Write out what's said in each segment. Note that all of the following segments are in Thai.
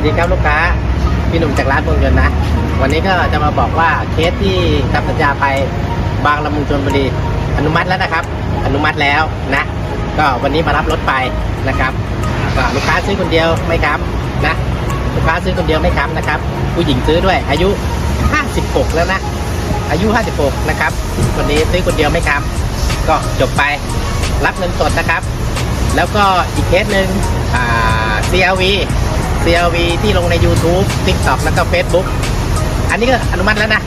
วัสดีครับลูกค้า พี่หนุ่มจากร้านพงยนต์นะ วันนี้ก็จะมาบอกว่าเคสที่ทำสัญญาไปบางละมุงชนบุรีอนุมัติแล้วนะครับ อนุมัติแล้วนะ ก็วันนี้มารับรถไปนะครับก็ลูกค้าซื้อคนเดียวไม่ครับนะลูกค้าซื้อคนเดียวไม่ครับนะครับ ผู้หญิงซื้อด้วยอายุ 56 แล้วนะ อายุ 56 นะครับคนนี้ซื้อคนเดียวไม่ครับ ก็จบไปรับเงินสดนะครับ แล้วก็อีกเคสหนึ่งอ่ CLV ที่ลงใน YouTube TikTok แล้วก็ Facebook อันนี้ก็อนุมัติแล้วนะ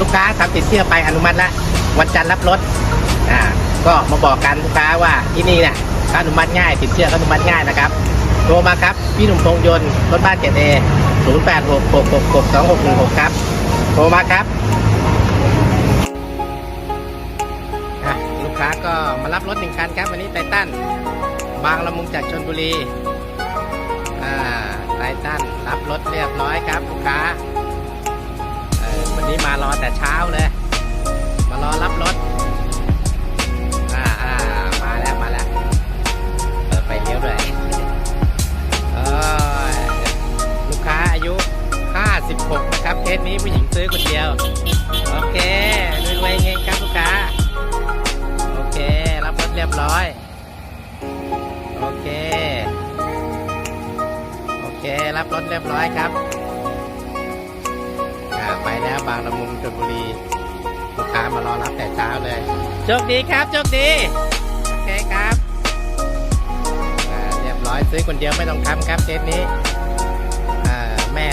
ลูกค้าทำติดเชื่อไปอนุมัติแล้ววันจันทร์รับรถอ่าก็มาบอกกันลูกค้าว่าที่นี่เนี่ยก็อนุมัติง่ายติดเชื่อก็อนุมัติง่ายนะครับโทรมาครับพี่หนุ่มพงยนต์รถบ้านเจ็ดเอศูนย์แปดหกหกหกหกสองหกหนึ่งหกครับโทรมาครับลูกค้าก็มารับรถหนึ่งคันครับวันนี้ไททันบางละมุงจากชนบุรี ตันรับรถเรียบร้อยครับลูกค้าวันนี้มารอแต่เช้าเลย มารอรับรถอ่าอ่ามาแล้วมาแล้วเปิดไฟเลี้ยวด้วยเอ้ยลูกค้าอายุ 56 นะครับเคสนี้ผู้หญิงซื้อคนเดียว โอเครวยๆเงี้ค เครับรถเรียบร้อยครับอ่าไปแล้วบางละมุงชลบุรีลูกค้ามารอรับแต่เช้าเลยโชคดีครับโชคดีโอเคครับอ่าเรียบร้อยซื้อคนเดียวไม่ต้องทำครับเคสนี้อ่าแม่